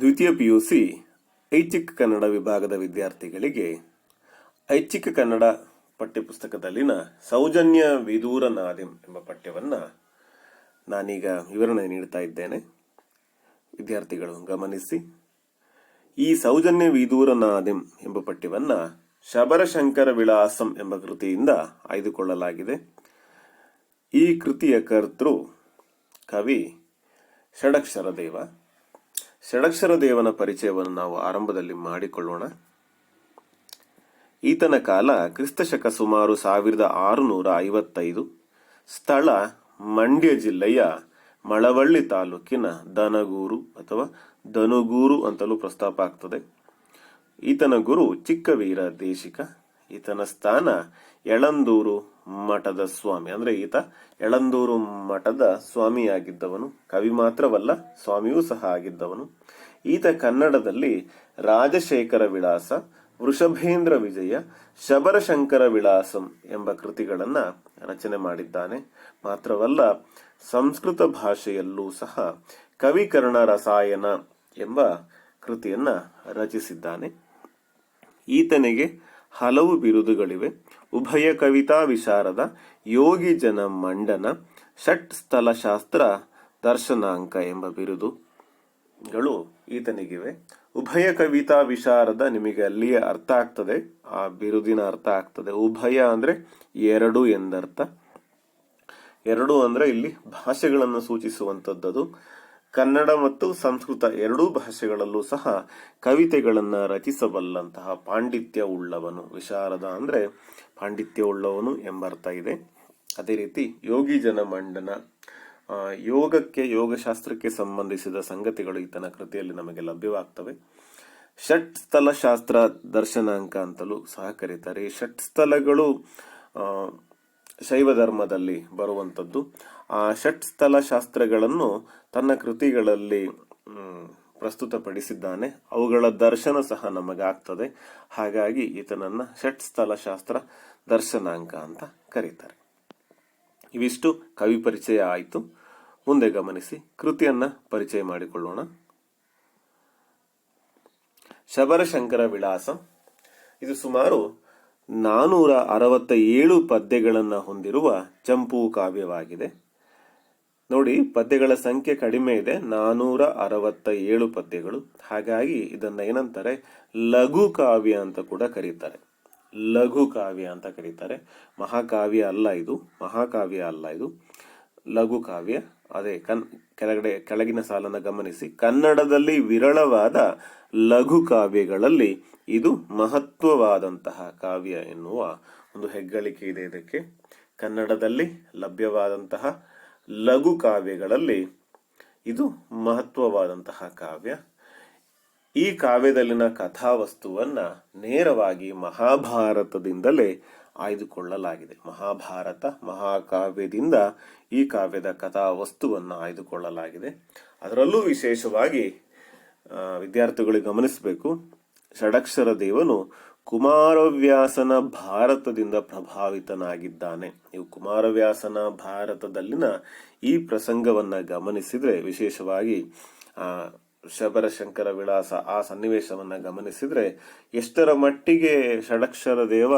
ದ್ವಿತೀಯ ಪಿಯುಸಿ, ಐಚ್ಛಿಕ ಕನ್ನಡ ವಿಭಾಗದ ವಿದ್ಯಾರ್ಥಿಗಳಿಗೆ ಐಚ್ಛಿಕ ಕನ್ನಡ ಪಠ್ಯಪುಸ್ತಕದಲ್ಲಿನ ಸೌಜನ್ಯ ವಿದೂರ ನಾದಿಂ ಎಂಬ ಪಠ್ಯವನ್ನು ನಾನೀಗ ವಿವರಣೆ ನೀಡ್ತಾ ಇದ್ದೇನೆ. ವಿದ್ಯಾರ್ಥಿಗಳು, ಗಮನಿಸಿ. ಈ ಸೌಜನ್ಯ ವಿದೂರ ನಾದಿಂ ಎಂಬ ಪಠ್ಯವನ್ನು ಶಬರಶಂಕರ ವಿಳಾಸಂ ಎಂಬ ಕೃತಿಯಿಂದ ಆಯ್ದುಕೊಳ್ಳಲಾಗಿದೆ. ಈ ಕೃತಿಯ ಕರ್ತೃ ಕವಿ ಷಡಕ್ಷರ ದೇವ ಷಡಕ್ಷರ ದೇವನ ಪರಿಚಯವನ್ನು ನಾವು ಆರಂಭದಲ್ಲಿ ಮಾಡಿಕೊಳ್ಳೋಣ. ಈತನ ಕಾಲ ಕ್ರಿಸ್ತಶಕ ಸುಮಾರು ಸಾವಿರದ ಆರುನೂರ ಐವತ್ತೈದು. ಸ್ಥಳ ಮಂಡ್ಯ ಜಿಲ್ಲೆಯ ಮಳವಳ್ಳಿ ತಾಲೂಕಿನ ದನಗೂರು ಅಥವಾ ದನುಗೂರು ಅಂತಲೂ ಪ್ರಸ್ತಾಪ ಆಗ್ತದೆ. ಈತನ ಗುರು ಚಿಕ್ಕವೀರ ದೇಶಿಕ. ಈತನ ಸ್ಥಾನ ಯಳಂದೂರು ಮಠದ ಸ್ವಾಮಿ. ಅಂದ್ರೆ ಈತ ಎಳಂದೂರು ಮಠದ ಸ್ವಾಮಿಯಾಗಿದ್ದವನು. ಕವಿ ಮಾತ್ರವಲ್ಲ, ಸ್ವಾಮಿಯೂ ಸಹ ಆಗಿದ್ದವನು. ಈತ ಕನ್ನಡದಲ್ಲಿ ರಾಜಶೇಖರ ವಿಳಾಸ, ವೃಷಭೇಂದ್ರ ವಿಜಯ, ಶಬರಶಂಕರ ವಿಳಾಸಂ ಎಂಬ ಕೃತಿಗಳನ್ನ ರಚನೆ ಮಾಡಿದ್ದಾನೆ. ಮಾತ್ರವಲ್ಲ, ಸಂಸ್ಕೃತ ಭಾಷೆಯಲ್ಲೂ ಸಹ ಕವಿಕರ್ಣ ರಸಾಯನ ಎಂಬ ಕೃತಿಯನ್ನ ರಚಿಸಿದ್ದಾನೆ. ಈತನಿಗೆ ಹಲವು ಬಿರುದುಗಳಿವೆ. ಉಭಯ ಕವಿತಾ ವಿಶಾರದ ಯೋಗಿ ಜನ ಮಂಡನ ಷಟ್ ಸ್ಥಳಶಾಸ್ತ್ರ ದರ್ಶನಾಂಕ ಎಂಬ ಬಿರುದುಗಳು ಈತನಿಗಿವೆ. ಉಭಯ ಕವಿತಾ ವಿಶಾರದ ನಿಮಗೆ ಅಲ್ಲಿಯೇ ಅರ್ಥ ಆಗ್ತದೆ. ಆ ಬಿರುದಿನ ಅರ್ಥ ಆಗ್ತದೆ. ಉಭಯ ಅಂದ್ರೆ ಎರಡು ಎಂದರ್ಥ. ಎರಡು ಅಂದ್ರೆ ಇಲ್ಲಿ ಭಾಷೆಗಳನ್ನು ಸೂಚಿಸುವಂತದ್ದದು. ಕನ್ನಡ ಮತ್ತು ಸಂಸ್ಕೃತ ಎರಡೂ ಭಾಷೆಗಳಲ್ಲೂ ಸಹ ಕವಿತೆಗಳನ್ನು ರಚಿಸಬಲ್ಲಂತಹ ಪಾಂಡಿತ್ಯ ಉಳ್ಳವನು ವಿಶಾರದ ಅಂದ್ರೆ ಪಾಂಡಿತ್ಯ ಉಳ್ಳವನು ಎಂಬರ್ಥ ಇದೆ. ಅದೇ ರೀತಿ ಯೋಗಿ ಜನ ಮಂಡನ ಯೋಗಕ್ಕೆ, ಯೋಗಶಾಸ್ತ್ರಕ್ಕೆ ಸಂಬಂಧಿಸಿದ ಸಂಗತಿಗಳು ಈತನ ಕೃತಿಯಲ್ಲಿ ನಮಗೆ ಲಭ್ಯವಾಗ್ತವೆ. ಷಟ್ ಸ್ಥಳ ಶಾಸ್ತ್ರ ದರ್ಶನಾಂಕ ಅಂತಲೂ ಸಹ ಕರೀತಾರೆ. ಈ ಷಟ್ ಸ್ಥಳಗಳು ಶೈವ ಧರ್ಮದಲ್ಲಿ ಬರುವಂಥದ್ದು. ಆ ಷಟ್ ಸ್ಥಳ ಶಾಸ್ತ್ರಗಳನ್ನು ತನ್ನ ಕೃತಿಗಳಲ್ಲಿ ಪ್ರಸ್ತುತಪಡಿಸಿದ್ದಾನೆ. ಅವುಗಳ ದರ್ಶನ ಸಹ ನಮಗಾಗ್ತದೆ ಹಾಗಾಗಿ ಈತನನ್ನ ಷಟ್ ಸ್ಥಳ ಶಾಸ್ತ್ರ ದರ್ಶನಾಂಕ ಅಂತ ಕರೀತಾರೆ. ಇವಿಷ್ಟು ಕವಿ ಪರಿಚಯ ಆಯಿತು. ಮುಂದೆ ಗಮನಿಸಿ ಕೃತಿಯನ್ನ ಪರಿಚಯ ಮಾಡಿಕೊಳ್ಳೋಣ. ಶಬರಶಂಕರ ವಿಳಾಸ. ಇದು ಸುಮಾರು ನಾನೂರ ಅರವತ್ತ ಏಳು ಪದ್ಯಗಳನ್ನು ಹೊಂದಿರುವ ಚಂಪು ಕಾವ್ಯವಾಗಿದೆ. ನೋಡಿ, ಪದ್ಯಗಳ ಸಂಖ್ಯೆ ಕಡಿಮೆ ಇದೆ. ನಾನೂರ ಅರವತ್ತ ಏಳು ಪದ್ಯಗಳು. ಹಾಗಾಗಿ ಇದನ್ನ ಏನಂತಾರೆ? ಲಘು ಕಾವ್ಯ ಅಂತ ಕೂಡ ಕರೀತಾರೆ. ಲಘು ಕಾವ್ಯ ಅಂತ ಕರೀತಾರೆ. ಮಹಾಕಾವ್ಯ ಅಲ್ಲ ಇದು. ಮಹಾಕಾವ್ಯ ಅಲ್ಲ ಇದು. ಲಘು ಕಾವ್ಯ. ಅದೇ ಕನ್, ಕೆಳಗಡೆ, ಕೆಳಗಿನ ಸಾಲನ್ನ ಗಮನಿಸಿ. ಕನ್ನಡದಲ್ಲಿ ವಿರಳವಾದ ಲಘು ಕಾವ್ಯಗಳಲ್ಲಿ ಇದು ಮಹತ್ವವಾದಂತಹ ಕಾವ್ಯ ಎನ್ನುವ ಒಂದು ಹೆಗ್ಗಳಿಕೆ ಇದೆ ಇದಕ್ಕೆ. ಕನ್ನಡದಲ್ಲಿ ಲಭ್ಯವಾದಂತಹ ಲಘು ಕಾವ್ಯಗಳಲ್ಲಿ ಇದು ಮಹತ್ವವಾದಂತಹ ಕಾವ್ಯ. ಈ ಕಾವ್ಯದಲ್ಲಿನ ಕಥಾವಸ್ತುವನ್ನ ನೇರವಾಗಿ ಮಹಾಭಾರತದಿಂದಲೇ ಆಯ್ದುಕೊಳ್ಳಲಾಗಿದೆ. ಮಹಾಭಾರತ, ಮಹಾಕಾವ್ಯದಿಂದ ಈ ಕಾವ್ಯದ ಕಥಾವಸ್ತುವನ್ನು ಆಯ್ದುಕೊಳ್ಳಲಾಗಿದೆ. ಅದರಲ್ಲೂ ವಿಶೇಷವಾಗಿ ವಿದ್ಯಾರ್ಥಿಗಳಿಗೆ ವಿದ್ಯಾರ್ಥಿಗಳು ಗಮನಿಸಬೇಕು. ಷಡಕ್ಷರ ದೇವನು ಕುಮಾರವ್ಯಾಸನ ಭಾರತದಿಂದ ಪ್ರಭಾವಿತನಾಗಿದ್ದಾನೆ. ನೀವು ಕುಮಾರವ್ಯಾಸನ ಭಾರತದಲ್ಲಿನ ಈ ಪ್ರಸಂಗವನ್ನು ಗಮನಿಸಿದರೆ ವಿಶೇಷವಾಗಿ ಶಬರಶಂಕರ ವಿಳಾಸ ಆ ಸನ್ನಿವೇಶವನ್ನು ಗಮನಿಸಿದರೆ ಎಷ್ಟರ ಮಟ್ಟಿಗೆ ಷಡಕ್ಷರ ದೇವ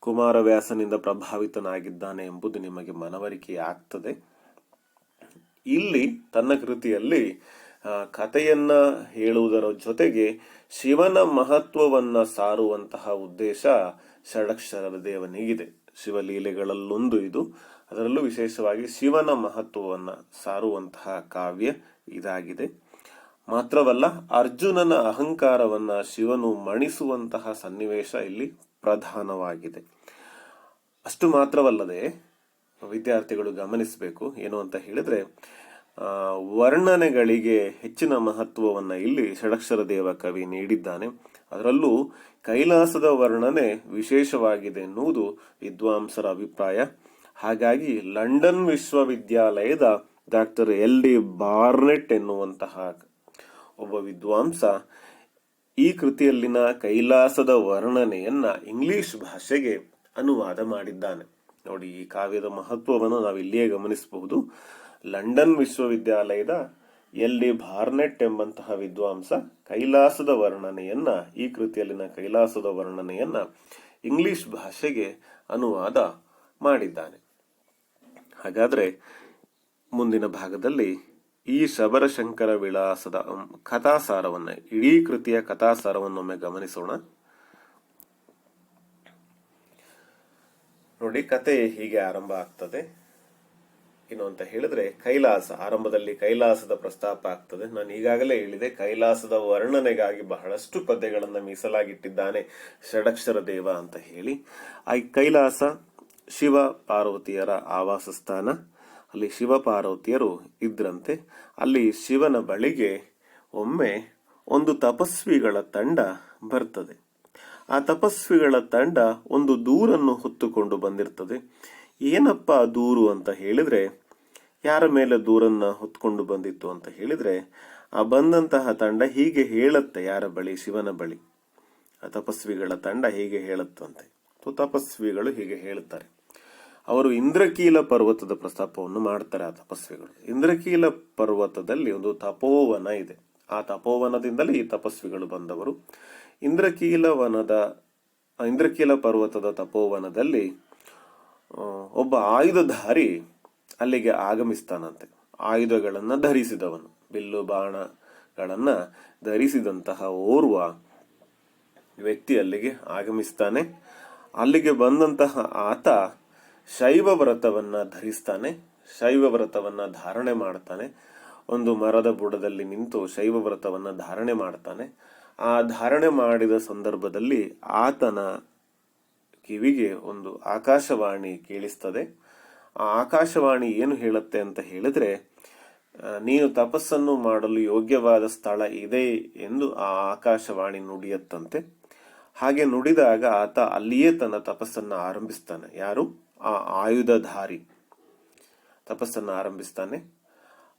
ಕುಮಾರವ್ಯಾಸನಿಂದ ಪ್ರಭಾವಿತನಾಗಿದ್ದಾನೆ ಎಂಬುದು ನಿಮಗೆ ಮನವರಿಕೆ ಆಗ್ತದೆ ಇಲ್ಲಿ ತನ್ನ ಕೃತಿಯಲ್ಲಿ ಕಥೆಯನ್ನ ಹೇಳುವುದರ ಜೊತೆಗೆ ಶಿವನ ಮಹತ್ವವನ್ನ ಸಾರುವಂತಹ ಉದ್ದೇಶ ಷಡಕ್ಷರ ದೇವನಿಗಿದೆ. ಶಿವಲೀಲೆಗಳಲ್ಲೊಂದು ಇದು. ಅದರಲ್ಲೂ ವಿಶೇಷವಾಗಿ ಶಿವನ ಮಹತ್ವವನ್ನ ಸಾರುವಂತಹ ಕಾವ್ಯ ಇದಾಗಿದೆ. ಮಾತ್ರವಲ್ಲ, ಅರ್ಜುನನ ಅಹಂಕಾರವನ್ನ ಶಿವನು ಮಣಿಸುವಂತಹ ಸನ್ನಿವೇಶ ಇಲ್ಲಿ ಪ್ರಧಾನವಾಗಿದೆ. ಅಷ್ಟು ಮಾತ್ರವಲ್ಲದೆ, ವಿದ್ಯಾರ್ಥಿಗಳು ಗಮನಿಸಬೇಕು. ಏನು ಅಂತ ಹೇಳಿದ್ರೆ ವರ್ಣನೆಗಳಿಗೆ ಹೆಚ್ಚಿನ ಮಹತ್ವವನ್ನ ಇಲ್ಲಿ ಷಡಕ್ಷರ ದೇವ ಕವಿ ನೀಡಿದ್ದಾನೆ. ಅದರಲ್ಲೂ ಕೈಲಾಸದ ವರ್ಣನೆ ವಿಶೇಷವಾಗಿದೆ ಎನ್ನುವುದು ವಿದ್ವಾಂಸರ ಅಭಿಪ್ರಾಯ. ಹಾಗಾಗಿ ಲಂಡನ್ ವಿಶ್ವವಿದ್ಯಾಲಯದ ಡಾಕ್ಟರ್ ಎಲ್ ಡಿ ಬಾರ್ನೆಟ್ ಎನ್ನುವಂತಹ ಒಬ್ಬ ವಿದ್ವಾಂಸ ಈ ಕೃತಿಯಲ್ಲಿನ ಕೈಲಾಸದ ವರ್ಣನೆಯನ್ನ ಇಂಗ್ಲಿಷ್ ಭಾಷೆಗೆ ಅನುವಾದ ಮಾಡಿದ್ದಾನೆ. ನೋಡಿ, ಈ ಕಾವ್ಯದ ಮಹತ್ವವನ್ನು ನಾವು ಇಲ್ಲಿಯೇ ಗಮನಿಸಬಹುದು. ಲಂಡನ್ ವಿಶ್ವವಿದ್ಯಾಲಯದ ಎಲ್ ಡಿ ಬಾರ್ನೆಟ್ ಎಂಬಂತಹ ವಿದ್ವಾಂಸ ಕೈಲಾಸದ ವರ್ಣನೆಯನ್ನ, ಈ ಕೃತಿಯಲ್ಲಿನ ಕೈಲಾಸದ ವರ್ಣನೆಯನ್ನ ಇಂಗ್ಲಿಷ್ ಭಾಷೆಗೆ ಅನುವಾದ ಮಾಡಿದ್ದಾನೆ. ಹಾಗಾದ್ರೆ ಮುಂದಿನ ಭಾಗದಲ್ಲಿ ಈ ಶಬರಶಂಕರ ವಿಳಾಸದ ಕಥಾಸಾರವನ್ನು ಕಥಾಸಾರವನ್ನ, ಇಡೀ ಕೃತಿಯ ಕಥಾಸಾರವನ್ನೊಮ್ಮೆ ಗಮನಿಸೋಣ. ನೋಡಿ, ಕತೆ ಹೀಗೆ ಆರಂಭ ಆಗ್ತದೆ. ಏನು ಅಂತ ಹೇಳಿದ್ರೆ ಕೈಲಾಸ, ಆರಂಭದಲ್ಲಿ ಕೈಲಾಸದ ಪ್ರಸ್ತಾಪ ಆಗ್ತದೆ. ನಾನು ಈಗಾಗಲೇ ಹೇಳಿದೆ, ಕೈಲಾಸದ ವರ್ಣನೆಗಾಗಿ ಬಹಳಷ್ಟು ಪದ್ಯಗಳನ್ನು ಮೀಸಲಾಗಿಟ್ಟಿದ್ದಾನೆ ಷಡಕ್ಷರ ದೇವ ಅಂತ ಹೇಳಿ. ಆ ಕೈಲಾಸ, ಶಿವ ಪಾರ್ವತಿಯರ ಆವಾಸ ಸ್ಥಾನ ಅಲ್ಲಿ ಶಿವ ಪಾರ್ವತಿಯರು ಇದ್ರಂತೆ. ಅಲ್ಲಿ ಶಿವನ ಬಳಿಗೆ ಒಮ್ಮೆ ಒಂದು ತಪಸ್ವಿಗಳ ತಂಡ ಬರ್ತದೆ. ಆ ತಪಸ್ವಿಗಳ ತಂಡ ಒಂದು ದೂರನ್ನು ಹೊತ್ತುಕೊಂಡು ಬಂದಿರ್ತದೆ. ಏನಪ್ಪ ದೂರು ಅಂತ ಹೇಳಿದ್ರೆ, ಯಾರ ಮೇಲೆ ದೂರನ್ನ ಹೊತ್ಕೊಂಡು ಬಂದಿತ್ತು ಅಂತ ಹೇಳಿದ್ರೆ, ಆ ಬಂದಂತಹ ತಂಡ ಹೀಗೆ ಹೇಳುತ್ತೆ ಯಾರ ಬಳಿ, ಶಿವನ ಬಳಿ. ಆ ತಪಸ್ವಿಗಳ ತಂಡ ಹೀಗೆ ಹೇಳುತ್ತಂತೆ. ತಪಸ್ವಿಗಳು ಹೀಗೆ ಹೇಳುತ್ತಾರೆ. ಅವರು ಇಂದ್ರಕೀಲ ಪರ್ವತದ ಪ್ರಸ್ತಾಪವನ್ನು ಮಾಡ್ತಾರೆ ಆ ತಪಸ್ವಿಗಳು. ಇಂದ್ರಕೀಲ ಪರ್ವತದಲ್ಲಿ ಒಂದು ತಪೋವನ ಇದೆ. ಆ ತಪೋವನದಿಂದಲೇ ಈ ತಪಸ್ವಿಗಳು ಬಂದವರು. ಇಂದ್ರಕೀಲ ವನದ ಇಂದ್ರಕೀಲ ಪರ್ವತದ ತಪೋವನದಲ್ಲಿ ಒಬ್ಬ ಆಯುಧಧಾರಿ ಅಲ್ಲಿಗೆ ಆಗಮಿಸ್ತಾನಂತೆ. ಆಯುಧಗಳನ್ನು ಧರಿಸಿದವನು. ಬಿಲ್ಲು ಬಾಣಗಳನ್ನು ಧರಿಸಿದಂತಹ ಓರ್ವ ವ್ಯಕ್ತಿ ಅಲ್ಲಿಗೆ ಆಗಮಿಸ್ತಾನೆ. ಅಲ್ಲಿಗೆ ಬಂದಂತಹ ಆತ ಶೈವ ವ್ರತವನ್ನ ಧರಿಸ್ತಾನೆ. ಶೈವ ವ್ರತವನ್ನ ಧಾರಣೆ ಮಾಡ್ತಾನೆ. ಒಂದು ಮರದ ಬುಡದಲ್ಲಿ ನಿಂತು ಶೈವ ವ್ರತವನ್ನ ಧಾರಣೆ ಮಾಡ್ತಾನೆ. ಆ ಧಾರಣೆ ಮಾಡಿದ ಸಂದರ್ಭದಲ್ಲಿ ಆತನ ಕಿವಿಗೆ ಒಂದು ಆಕಾಶವಾಣಿ ಕೇಳಿಸ್ತದೆ. ಆ ಆಕಾಶವಾಣಿ ಏನು ಹೇಳುತ್ತೆ ಅಂತ ಹೇಳಿದ್ರೆ ನೀನು ತಪಸ್ಸನ್ನು ಮಾಡಲು ಯೋಗ್ಯವಾದ ಸ್ಥಳ ಇದೆ ಎಂದು ಆ ಆಕಾಶವಾಣಿ ನುಡಿಯತ್ತಂತೆ. ಹಾಗೆ ನುಡಿದಾಗ ಆತ ಅಲ್ಲಿಯೇ ತನ್ನ ತಪಸ್ಸನ್ನು ಆರಂಭಿಸ್ತಾನೆ. ಯಾರು? ಆ ಆಯುಧಧಾರಿ. ತಪಸ್ಸನ್ನು ಆರಂಭಿಸ್ತಾನೆ.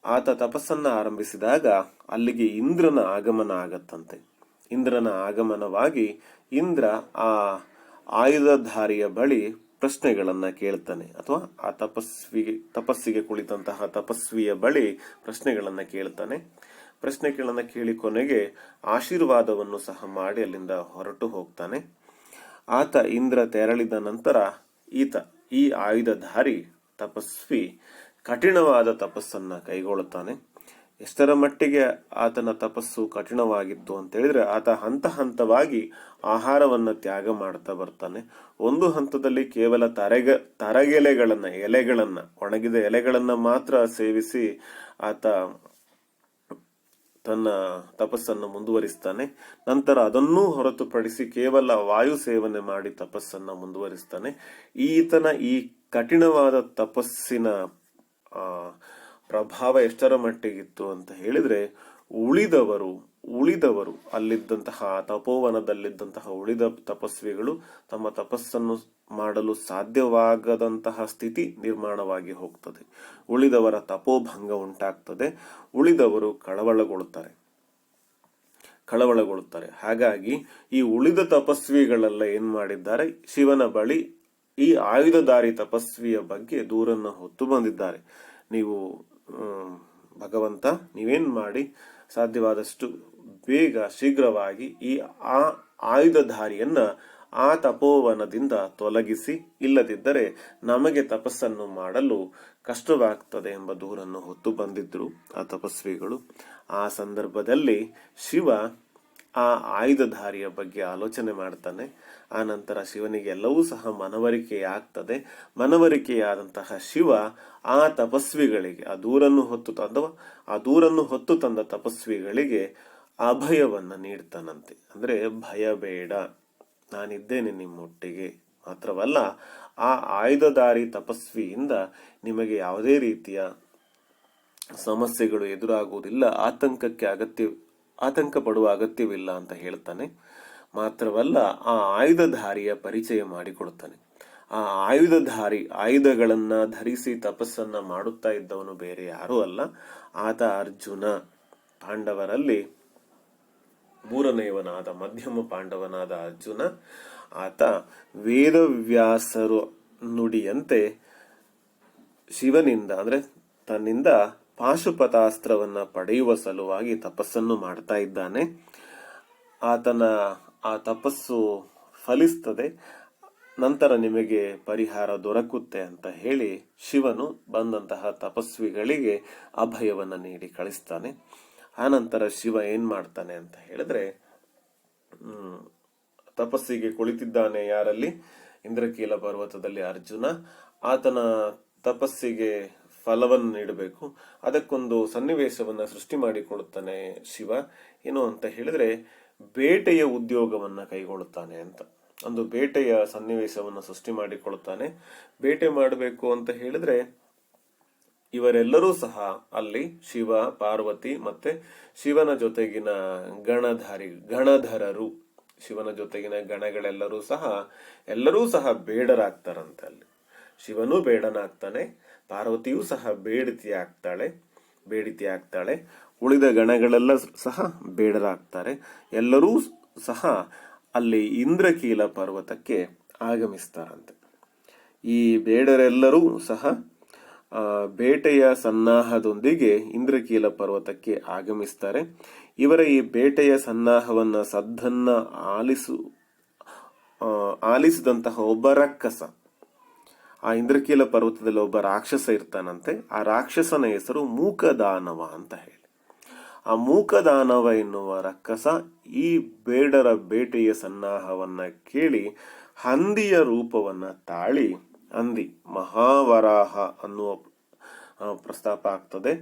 ಆತ ತಪಸ್ಸನ್ನು ಆರಂಭಿಸಿದಾಗ ಅಲ್ಲಿಗೆ ಇಂದ್ರನ ಆಗಮನ ಆಗತ್ತಂತೆ. ಇಂದ್ರನ ಆಗಮನವಾಗಿ ಇಂದ್ರ ಆ ಆಯುಧಧಾರಿಯ ಬಳಿ ಪ್ರಶ್ನೆಗಳನ್ನ ಕೇಳ್ತಾನೆ ಅಥವಾ ಆ ತಪಸ್ವಿಗೆ, ತಪಸ್ಸಿಗೆ ಕುಳಿತಂತಹ ತಪಸ್ವಿಯ ಬಳಿ ಪ್ರಶ್ನೆಗಳನ್ನ ಕೇಳ್ತಾನೆ. ಪ್ರಶ್ನೆಗಳನ್ನ ಕೇಳಿ ಕೊನೆಗೆ ಆಶೀರ್ವಾದವನ್ನು ಸಹ ಮಾಡಿ ಅಲ್ಲಿಂದ ಹೊರಟು ಹೋಗ್ತಾನೆ. ಆತ ಇಂದ್ರ ತೆರಳಿದ ನಂತರ ಈತ, ಈ ಆಯುಧಧಾರಿ ತಪಸ್ವಿ ಕಠಿಣವಾದ ತಪಸ್ಸನ್ನ ಕೈಗೊಳ್ಳುತ್ತಾನೆ. ಎಷ್ಟರ ಮಟ್ಟಿಗೆ ಆತನ ತಪಸ್ಸು ಕಠಿಣವಾಗಿತ್ತು ಅಂತ ಹೇಳಿದ್ರೆ ಆತ ಹಂತ ಹಂತವಾಗಿ ಆಹಾರವನ್ನ ತ್ಯಾಗ ಮಾಡ್ತಾ ಬರ್ತಾನೆ. ಒಂದು ಹಂತದಲ್ಲಿ ಕೇವಲ ತರಗ, ತರಗೆಲೆಗಳನ್ನ, ಎಲೆಗಳನ್ನ, ಒಣಗಿದ ಎಲೆಗಳನ್ನ ಮಾತ್ರ ಸೇವಿಸಿ ಆತ ತನ್ನ ತಪಸ್ಸನ್ನು ಮುಂದುವರಿಸ್ತಾನೆ. ನಂತರ ಅದನ್ನೂ ಹೊರತುಪಡಿಸಿ ಕೇವಲ ವಾಯು ಸೇವನೆ ಮಾಡಿ ತಪಸ್ಸನ್ನು ಮುಂದುವರಿಸ್ತಾನೆ. ಈತನ ಈ ಕಠಿಣವಾದ ತಪಸ್ಸಿನ ಪ್ರಭಾವ ಎಷ್ಟರ ಮಟ್ಟಿಗಿತ್ತು ಅಂತ ಹೇಳಿದ್ರೆ, ಉಳಿದವರು ಉಳಿದವರು ಅಲ್ಲಿದ್ದಂತಹ ತಪೋವನದಲ್ಲಿದ್ದಂತಹ ಉಳಿದ ತಪಸ್ವಿಗಳು ತಮ್ಮ ತಪಸ್ಸನ್ನು ಮಾಡಲು ಸಾಧ್ಯವಾಗದಂತಹ ಸ್ಥಿತಿ ನಿರ್ಮಾಣವಾಗಿ ಹೋಗ್ತದೆ. ಉಳಿದವರ ತಪೋಭಂಗ ಉಂಟಾಗ್ತದೆ. ಉಳಿದವರು ಕಳವಳಗೊಳ್ಳುತ್ತಾರೆ. ಕಳವಳಗೊಳ್ಳುತ್ತಾರೆ. ಹಾಗಾಗಿ ಈ ಉಳಿದ ತಪಸ್ವಿಗಳೆಲ್ಲ ಏನ್ ಮಾಡಿದ್ದಾರೆ? ಶಿವನ ಬಳಿ ಈ ಆಯುಧಧಾರಿ ತಪಸ್ವಿಯ ಬಗ್ಗೆ ದೂರನ್ನು ಹೊತ್ತು ಬಂದಿದ್ದಾರೆ. ನೀವು ಭಗವಂತ, ನೀವೇನು ಮಾಡಿ ಸಾಧ್ಯವಾದಷ್ಟು ಬೇಗ ಶೀಘ್ರವಾಗಿ ಈ ಆ ಆಯುಧಧಾರಿಯನ್ನು ಆ ತಪೋವನದಿಂದ ತೊಲಗಿಸಿ, ಇಲ್ಲದಿದ್ದರೆ ನಮಗೆ ತಪಸ್ಸನ್ನು ಮಾಡಲು ಕಷ್ಟವಾಗ್ತದೆ ಎಂಬ ದೂರನ್ನು ಹೊತ್ತು ಬಂದಿದ್ರು ಆ ತಪಸ್ವಿಗಳು. ಆ ಸಂದರ್ಭದಲ್ಲಿ ಶಿವ ಆ ಆಯುಧಧಾರಿಯ ಬಗ್ಗೆ ಆಲೋಚನೆ ಮಾಡ್ತಾನೆ. ಆ ನಂತರ ಶಿವನಿಗೆ ಎಲ್ಲವೂ ಸಹ ಮನವರಿಕೆಯಾಗ್ತದೆ. ಮನವರಿಕೆಯಾದಂತಹ ಶಿವ ಆ ತಪಸ್ವಿಗಳಿಗೆ, ಆ ದೂರನ್ನು ಹೊತ್ತು ಅಥವಾ ಆ ದೂರನ್ನು ಹೊತ್ತು ತಂದ ತಪಸ್ವಿಗಳಿಗೆ ಅಭಯವನ್ನ ನೀಡ್ತಾನಂತೆ. ಅಂದ್ರೆ ಭಯ ಬೇಡ, ನಾನಿದ್ದೇನೆ ನಿಮ್ಮೊಟ್ಟಿಗೆ ಮಾತ್ರವಲ್ಲ, ಆ ಆಯುಧಧಾರಿ ತಪಸ್ವಿಯಿಂದ ನಿಮಗೆ ಯಾವುದೇ ರೀತಿಯ ಸಮಸ್ಯೆಗಳು ಎದುರಾಗುವುದಿಲ್ಲ, ಆತಂಕಕ್ಕೆ ಅಗತ್ಯ ಆತಂಕ ಪಡುವ ಅಗತ್ಯವಿಲ್ಲ ಅಂತ ಹೇಳ್ತಾನೆ. ಮಾತ್ರವಲ್ಲ, ಆ ಆಯುಧಧಾರಿಯ ಪರಿಚಯ ಮಾಡಿಕೊಡುತ್ತಾನೆ ಆ ಆಯುಧಧಾರಿ ಆಯುಧಗಳನ್ನ ಧರಿಸಿ ತಪಸ್ಸನ್ನ ಮಾಡುತ್ತಾ ಇದ್ದವನು ಬೇರೆ ಯಾರೂ ಅಲ್ಲ. ಆತ ಅರ್ಜುನ ಪಾಂಡವರಲ್ಲಿ ಮೂರನೆಯವನಾದ, ಮಧ್ಯಮ ಪಾಂಡವನಾದ ಅರ್ಜುನ. ಆತ ವೇದವ್ಯಾಸರು ನುಡಿಯಂತೆ ಶಿವನಿಂದ, ಅಂದ್ರೆ ತನ್ನಿಂದ ಪಾಶುಪತಾಸ್ತ್ರವನ್ನ ಪಡೆಯುವ ಸಲುವಾಗಿ ತಪಸ್ಸನ್ನು ಮಾಡ್ತಾ ಇದ್ದಾನೆ. ಆತನ ಆ ತಪಸ್ಸು ಫಲಿಸ್ತದೆ. ನಂತರ ನಿಮಗೆ ಪರಿಹಾರ ದೊರಕುತ್ತೆ ಅಂತ ಹೇಳಿ ಶಿವನು ಬಂದಂತಹ ತಪಸ್ವಿಗಳಿಗೆ ಅಭಯವನ್ನ ನೀಡಿ ಕಳಿಸ್ತಾನೆ. ಆನಂತರ ಶಿವ ಏನ್ ಮಾಡ್ತಾನೆ ಅಂತ ಹೇಳಿದ್ರೆ ತಪಸ್ಸಿಗೆ ಕುಳಿತಿದ್ದಾನೆ ಯಾರಲ್ಲಿ? ಇಂದ್ರಕೀಲ ಪರ್ವತದಲ್ಲಿ ಅರ್ಜುನ. ಆತನ ತಪಸ್ಸಿಗೆ ಫಲವನ್ನು ನೀಡಬೇಕು. ಅದಕ್ಕೊಂದು ಸನ್ನಿವೇಶವನ್ನ ಸೃಷ್ಟಿ ಮಾಡಿಕೊಡುತ್ತಾನೆ ಶಿವ. ಏನು ಅಂತ ಹೇಳಿದ್ರೆ, ಬೇಟೆಯ ಉದ್ಯೋಗವನ್ನ ಕೈಗೊಳ್ಳುತ್ತಾನೆ ಅಂತ. ಒಂದು ಬೇಟೆಯ ಸನ್ನಿವೇಶವನ್ನ ಸೃಷ್ಟಿ ಮಾಡಿಕೊಳ್ಳುತ್ತಾನೆ ಬೇಟೆ ಮಾಡಬೇಕು ಅಂತ ಹೇಳಿದ್ರೆ, ಇವರೆಲ್ಲರೂ ಸಹ ಅಲ್ಲಿ ಶಿವ, ಪಾರ್ವತಿ ಮತ್ತೆ ಶಿವನ ಜೊತೆಗಿನ ಗಣಧಾರಿ, ಗಣಧರರು, ಶಿವನ ಜೊತೆಗಿನ ಗಣಗಳೆಲ್ಲರೂ ಸಹ, ಎಲ್ಲರೂ ಸಹ ಬೇಡರಾಗ್ತಾರಂತೆ ಅಲ್ಲಿ. ಶಿವನೂ ಬೇಡನಾಗ್ತಾನೆ. ಪಾರ್ವತಿಯೂ ಸಹ ಬೇಡಿತಿ ಆಗ್ತಾಳೆ ಬೇಡಿತಿ ಆಗ್ತಾಳೆ ಉಳಿದ ಗಣಗಳೆಲ್ಲ ಸಹ ಬೇಡರಾಗ್ತಾರೆ ಎಲ್ಲರೂ ಸಹ ಅಲ್ಲಿ ಇಂದ್ರಕೀಲ ಪರ್ವತಕ್ಕೆ ಆಗಮಿಸ್ತಾರಂತೆ. ಈ ಬೇಡರೆಲ್ಲರೂ ಸಹ ಬೇಟೆಯ ಸನ್ನಾಹದೊಂದಿಗೆ ಇಂದ್ರಕೀಲ ಪರ್ವತಕ್ಕೆ ಆಗಮಿಸ್ತಾರೆ. ಇವರ ಈ ಬೇಟೆಯ ಸನ್ನಾಹವನ್ನ ಸದ್ದನ್ನ ಆಲಿಸು ಆಲಿಸಿದಂತಹ ಒಬ್ಬ ರಕ್ಕಸ ಆ ಇಂದ್ರಕೀಲ ಪರ್ವತದಲ್ಲಿ ಒಬ್ಬ ರಾಕ್ಷಸ ಇರ್ತಾನಂತೆ. ಆ ರಾಕ್ಷಸನ ಹೆಸರು ಮೂಕದಾನವ ಅಂತ ಹೇಳಿ. ಆ ಮೂಕದಾನವ ಎನ್ನುವ ರಕ್ಕಸ ಈ ಬೇಡರ ಬೇಟೆಯ ಸನ್ನಾಹವನ್ನ ಕೇಳಿ ಹಂದಿಯ ರೂಪವನ್ನ ತಾಳಿ ಹಂದಿ, ಮಹಾವರಾಹ ಅನ್ನುವ ಪ್ರಸ್ತಾಪ ಆಗ್ತದೆ.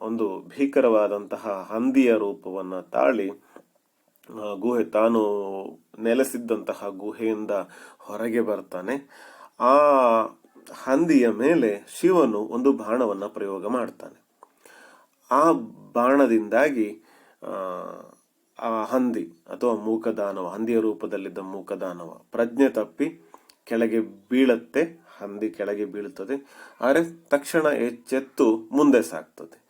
ಒಂದು ಭೀಕರವಾದಂತಹ ಹಂದಿಯ ರೂಪವನ್ನ ತಾಳಿ ಗುಹೆ ತಾನು ನೆಲೆಸಿದ್ದಂತಹ ಗುಹೆಯಿಂದ ಹೊರಗೆ ಬರ್ತಾನೆ. ಆ ಹಂದಿಯ ಮೇಲೆ ಶಿವನು ಒಂದು ಬಾಣವನ್ನು ಪ್ರಯೋಗ ಮಾಡ್ತಾನೆ. ಆ ಬಾಣದಿಂದಾಗಿ ಆ, ಹಂದಿ ಅಥವಾ ಮೂಕದಾನವ ಹಂದಿಯ ರೂಪದಲ್ಲಿದ್ದ ಮೂಕದಾನವ ಪ್ರಜ್ಞೆ ತಪ್ಪಿ ಕೆಳಗೆ ಬೀಳತ್ತೆ ಹಂದಿ ಕೆಳಗೆ ಬೀಳುತ್ತದೆ. ಆದರೆ ತಕ್ಷಣ ಎಚ್ಚೆತ್ತು ಮುಂದೆ ಸಾಗ್ತದೆ.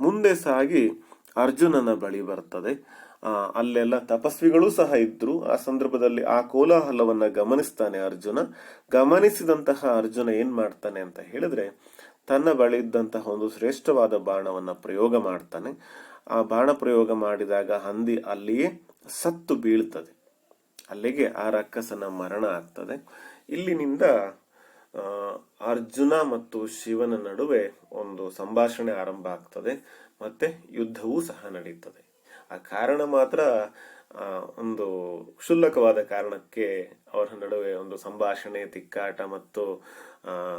ಮುಂದೆ ಸಾಗಿ ಅರ್ಜುನನ ಬಳಿ ಬರ್ತದೆ. ಅಲ್ಲೆಲ್ಲ ತಪಸ್ವಿಗಳು ಸಹ ಇದ್ರು. ಆ ಸಂದರ್ಭದಲ್ಲಿ ಆ ಕೋಲಾಹಲವನ್ನ ಗಮನಿಸ್ತಾನೆ ಅರ್ಜುನ. ಗಮನಿಸಿದಂತಹ ಅರ್ಜುನ ಏನ್ ಮಾಡ್ತಾನೆ ಅಂತ ಹೇಳಿದ್ರೆ ತನ್ನ ಬಳಿ ಇದ್ದಂತಹ ಒಂದು ಶ್ರೇಷ್ಠವಾದ ಬಾಣವನ್ನ ಪ್ರಯೋಗ ಮಾಡ್ತಾನೆ. ಆ ಬಾಣ ಪ್ರಯೋಗ ಮಾಡಿದಾಗ ಹಂದಿ ಅಲ್ಲಿಯೇ ಸತ್ತು ಬೀಳ್ತದೆ. ಅಲ್ಲಿಗೆ ಆ ರಕ್ಕಸನ ಮರಣ ಆಗ್ತದೆ. ಇಲ್ಲಿನಿಂದ ಅರ್ಜುನ ಮತ್ತು ಶಿವನ ನಡುವೆ ಒಂದು ಸಂಭಾಷಣೆ ಆರಂಭ ಆಗ್ತದೆ. ಮತ್ತೆ ಯುದ್ಧವೂ ಸಹ ನಡೀತದೆ. ಆ ಕಾರಣ ಮಾತ್ರ ಒಂದು ಕ್ಷುಲ್ಲಕವಾದ ಕಾರಣಕ್ಕೆ ಅವರ ನಡುವೆ ಒಂದು ಸಂಭಾಷಣೆ, ತಿಕ್ಕಾಟ ಮತ್ತು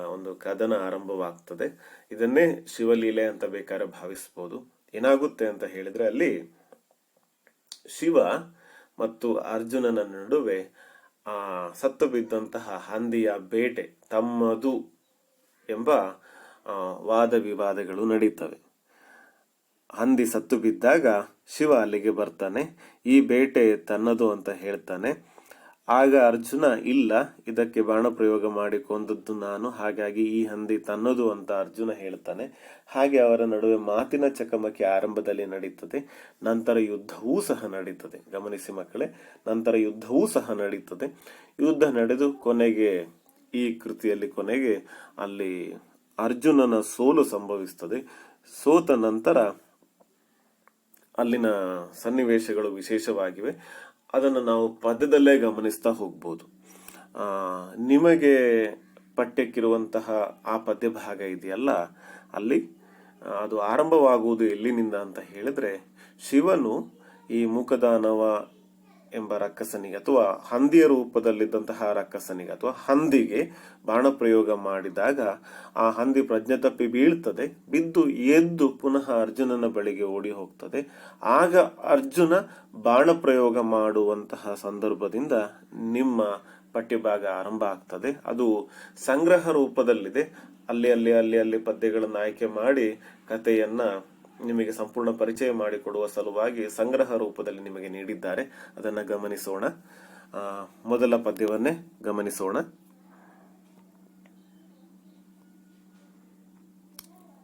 ಒಂದು ಕದನ ಆರಂಭವಾಗ್ತದೆ. ಇದನ್ನೇ ಶಿವಲೀಲೆ ಅಂತ ಬೇಕಾದ್ರೆ ಭಾವಿಸ್ಬೋದು. ಏನಾಗುತ್ತೆ ಅಂತ ಹೇಳಿದ್ರೆ ಅಲ್ಲಿ ಶಿವ ಮತ್ತು ಅರ್ಜುನನ ನಡುವೆ, ಆ, ಸತ್ತು ಬಿದ್ದಂತಹ ಹಂದಿಯ ಬೇಟೆ ತಮ್ಮದು ಎಂಬ ವಾದ ವಿವಾದಗಳು ನಡೀತವೆ. ಹಂದಿ ಸತ್ತು ಬಿದ್ದಾಗ ಶಿವ ಅಲ್ಲಿಗೆ ಬರ್ತಾನೆ, ಈ ಬೇಟೆ ತನ್ನದು ಅಂತ ಹೇಳ್ತಾನೆ. ಆಗ ಅರ್ಜುನ, ಇಲ್ಲ, ಇದಕ್ಕೆ ಬಾಣ ಪ್ರಯೋಗ ಮಾಡಿ ಕೊಂದದ್ದು ನಾನು, ಹಾಗಾಗಿ ಈ ಹಂದಿ ತನ್ನದು ಅಂತ ಅರ್ಜುನ ಹೇಳ್ತಾನೆ. ಹಾಗೆ ಅವರ ನಡುವೆ ಮಾತಿನ ಚಕಮಕಿ ಆರಂಭದಲ್ಲಿ ನಡೀತದೆ. ನಂತರ ಯುದ್ಧವೂ ಸಹ ನಡೀತದೆ. ಗಮನಿಸಿ ಮಕ್ಕಳೇ, ನಂತರ ಯುದ್ಧವೂ ಸಹ ನಡೀತದೆ. ಯುದ್ಧ ನಡೆದು ಕೊನೆಗೆ, ಈ ಕೃತಿಯಲ್ಲಿ ಕೊನೆಗೆ ಅಲ್ಲಿ ಅರ್ಜುನನ ಸೋಲು ಸಂಭವಿಸ್ತದೆ. ಸೋತ ನಂತರ ಅಲ್ಲಿನ ಸನ್ನಿವೇಶಗಳು ವಿಶೇಷವಾಗಿವೆ. ಅದನ್ನು ನಾವು ಪದ್ಯದಲ್ಲೇ ಗಮನಿಸ್ತಾ ಹೋಗ್ಬೋದು. ನಿಮಗೆ ಪಠ್ಯಕ್ಕಿರುವಂತಹ ಆ ಪದ್ಯ ಭಾಗ ಇದೆಯಲ್ಲ? ಅಲ್ಲಿ ಅದು ಆರಂಭವಾಗುವುದು ಎಲ್ಲಿನಿಂದ ಅಂತ ಹೇಳಿದ್ರೆ ಶಿವನು ಈ ಮುಖದಾನವ ಎಂಬ ರಕ್ಕಸನಿಗೆ ಅಥವಾ ಹಂದಿಯ ರೂಪದಲ್ಲಿದ್ದಂತಹ ರಕ್ಕಸನಿಗೆ ಅಥವಾ ಹಂದಿಗೆ ಬಾಣ ಪ್ರಯೋಗ ಮಾಡಿದಾಗ ಆ ಹಂದಿ ಪ್ರಜ್ಞೆ ತಪ್ಪಿ ಬೀಳ್ತದೆ, ಬಿದ್ದು ಎದ್ದು ಪುನಃ ಅರ್ಜುನನ ಬಳಿಗೆ ಓಡಿ ಹೋಗ್ತದೆ. ಆಗ ಅರ್ಜುನ ಬಾಣ ಪ್ರಯೋಗ ಮಾಡುವಂತಹ ಸಂದರ್ಭದಿಂದ ನಿಮ್ಮ ಪಠ್ಯಭಾಗ ಆರಂಭ ಆಗ್ತದೆ. ಅದು ಸಂಗ್ರಹ ರೂಪದಲ್ಲಿದೆ. ಅಲ್ಲಿ ಅಲ್ಲಿ ಅಲ್ಲಿ ಅಲ್ಲಿ ಪದ್ಯಗಳನ್ನು ಆಯ್ಕೆ ಮಾಡಿ ಕಥೆಯನ್ನ ನಿಮಗೆ ಸಂಪೂರ್ಣ ಪರಿಚಯ ಮಾಡಿಕೊಡುವ ಸಲುವಾಗಿ ಸಂಗ್ರಹ ರೂಪದಲ್ಲಿ ನಿಮಗೆ ನೀಡಿದ್ದಾರೆ. ಅದನ್ನ ಗಮನಿಸೋಣ. ಮೊದಲ ಪದ್ಯವನ್ನೇ ಗಮನಿಸೋಣ.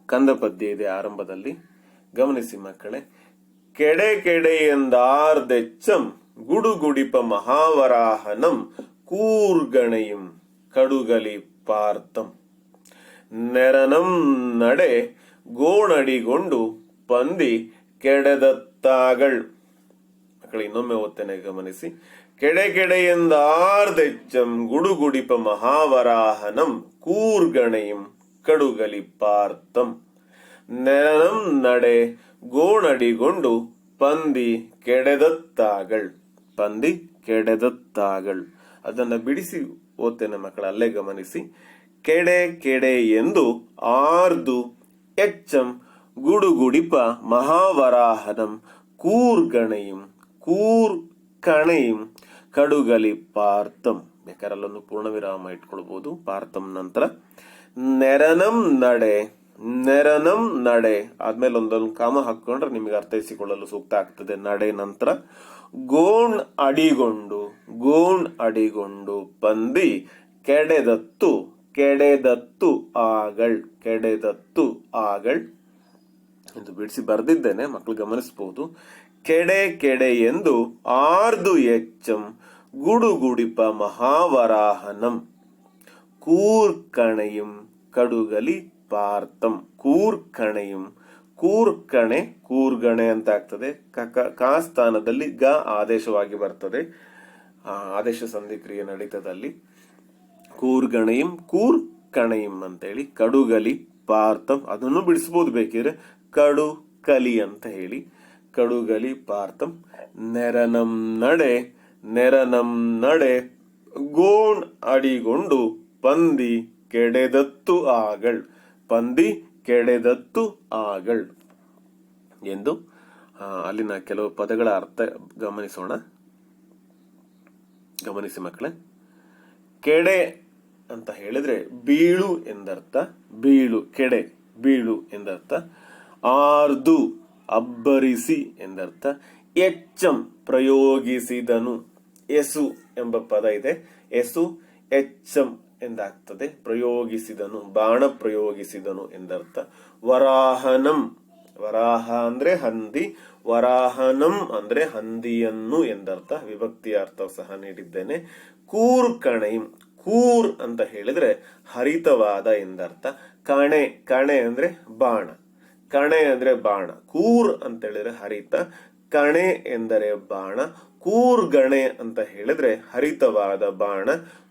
ಕಂದ ಪದ್ಯ ಇದೆ ಆರಂಭದಲ್ಲಿ. ಗಮನಿಸಿ ಮಕ್ಕಳೇ. ಕೆಡೆ ಕೆಡೆ ಎಂದಾರ್ದೆಚ್ಚಂ ಗುಡುಗುಡಿಪ ಮಹಾವರಾಹನಂ, ಕೂರ್ಗಣೆಯಂ, ಕಡುಗಲಿ ಪಾರ್ಥಂ. ನೆರನಂ ನಡೆ ಗೋಣಡಿಗೊಂಡು ಪಂದಿ ಕೆಡೆದತ್ತಾಗಳ್ ಮಕ್ಕಳು, ಇನ್ನೊಮ್ಮೆ ಓದ್ತೇನೆ, ಗಮನಿಸಿ. ಕೆಡೆ ಕೆಡೆಯಿಂದ ಕೆಡೆಯೆಂದಾರ್ದೆಚ್ಚಂ ಗುಡುಗುಡಿಪ ಮಹಾವರಾಹನಂ ಕೂರ್ಗಣೆಯಂ ಕಡುಗಲಿ ನೆಲನಂ ನಡೆ ಗೋಣಡಿಗೊಂಡು ಪಂದಿ ಕೆಡೆದತ್ತಾಗಳ್ ಪಂದಿ ಕೆಡೆದತ್ತಾಗಳ್ ಅದನ್ನ ಬಿಡಿಸಿ ಓದ್ತೇನೆ ಮಕ್ಕಳ, ಅಲ್ಲೇ ಗಮನಿಸಿ. ಕೆಡೆ ಕೆಡೆ ಎಂದು ಆರ್ದು ಎಚ್ಚಂ ಗುಡುಗುಡಿಪ ಮಹಾವರಾಹನಂ ಕೂರ್ಗಣೆಯಂ ಕೂರ್ ಕಣೆಯಂ ಕಡುಗಲಿ ಪಾರ್ಥಂ. ಪೂರ್ಣ ವಿರಾಮ ಇಟ್ಕೊಳ್ಬಹುದು ಪಾರ್ತಂ ನಂತರ ನೆರನಂ ನಡೆ ನೆರನಂ ನಡೆ. ಆದ್ಮೇಲೆ ಒಂದೊಂದು ಕಾಮ ಹಾಕೊಂಡ್ರೆ ನಿಮಗೆ ಅರ್ಥೈಸಿಕೊಳ್ಳಲು ಸೂಕ್ತ ಆಗ್ತದೆ. ನಡೆ ನಂತರ ಗೋಣ್ ಅಡಿಗೊಂಡು ಗೋಣ್ ಅಡಿಗೊಂಡು ಬಂದಿ, ಕೆಡೆದತ್ತು ಕೆಡೆದತ್ತು ಆಗಳ್ ಕೆಡೆದತ್ತು ಆಗಳ್. ಎಂದು ಬಿಡಿಸಿ ಬರೆದಿದ್ದೇನೆ ಮಕ್ಕಳು ಗಮನಿಸಬಹುದು. ಕೆಡೆ ಕೆಡೆ ಎಂದು ಆರ್ದು ಎಚ್ಚಂ ಗುಡುಗುಡಿಪ ಮಹಾವರಾಹನಂ. ಕೂರ್ಕಣೆಯಂ ಕಡುಗಲಿ ಪಾರ್ಥಂ. ಕೂರ್ಕಣೆಯಂ, ಕೂರ್ಕಣೆ, ಕೂರ್ಗಣೆ ಅಂತ ಆಗ್ತದೆ. ಕ, ಕಾ ಸ್ಥಾನದಲ್ಲಿ ಗ ಆದೇಶವಾಗಿ ಬರ್ತದೆ. ಆ ಆದೇಶ ಸಂಧಿಕ್ರಿಯೆ ನಡೀತದಲ್ಲಿ. ಕೂರ್ಗಣೆಯಂ, ಕೂರ್ಕಣೆಯಂ ಅಂತೇಳಿ ಕಡುಗಲಿ ಪಾರ್ಥಂ. ಅದನ್ನು ಬಿಡಿಸ್ಬೋದು ಬೇಕಿದ್ರೆ ಕಡು ಕಲಿ ಅಂತ ಹೇಳಿ ಕಡುಗಲಿ ಪಾರ್ಥಂ, ನೆರನಂ ನಡೆ ನೆರನಂ ನಡೆ, ಗೋಣ್ ಅಡಿಗೊಂಡು ಪಂದಿ ಕೆಡೆದತ್ತು ಆಗಳ್ ಪಂದಿ ಕೆಡೆದತ್ತು ಆಗಳ್ ಎಂದು ಅಲ್ಲಿನ ಕೆಲವು ಪದಗಳ ಅರ್ಥ ಗಮನಿಸೋಣ. ಗಮನಿಸಿ ಮಕ್ಕಳೇ. ಕೆಡೆ ಅಂತ ಹೇಳಿದ್ರೆ ಬೀಳು ಎಂದರ್ಥ, ಬೀಳು, ಕೆಡೆ, ಬೀಳು ಎಂದರ್ಥ. ಆರ್ದು ಅಬ್ಬರಿಸಿ ಎಂದರ್ಥ. ಎಚ್ಚಂ ಪ್ರಯೋಗಿಸಿದನು. ಎಸು ಎಂಬ ಪದ ಇದೆ. ಎಸು ಎಚ್ಚಂ ಎಂದಾಗ್ತದೆ. ಪ್ರಯೋಗಿಸಿದನು, ಬಾಣ ಪ್ರಯೋಗಿಸಿದನು ಎಂದರ್ಥ. ವರಾಹನಂ, ವರಾಹ ಅಂದ್ರೆ ಹಂದಿ, ವರಾಹನಂ ಅಂದ್ರೆ ಹಂದಿಯನ್ನು ಎಂದರ್ಥ. ವಿಭಕ್ತಿಯ ಅರ್ಥ ಸಹ ನೀಡಿದ್ದೇನೆ. ಕೂರ್ ಕಣೈಂ, ಕೂರ್ ಅಂತ ಹೇಳಿದ್ರೆ ಹರಿತವಾದ ಎಂದರ್ಥ. ಕಣೆ ಕಣೆ ಅಂದ್ರೆ ಬಾಣ. ಕಣೆ ಅಂದ್ರೆ ಬಾಣ. ಕೂರ್ ಅಂತ ಹೇಳಿದ್ರೆ ಹರಿತ. ಕಣೆ ಎಂದರೆ ಬಾಣ. ಕೂರ್ ಗಣೆ ಅಂತ ಹೇಳಿದ್ರೆ ಹರಿತವಾದ ಬಾಣ.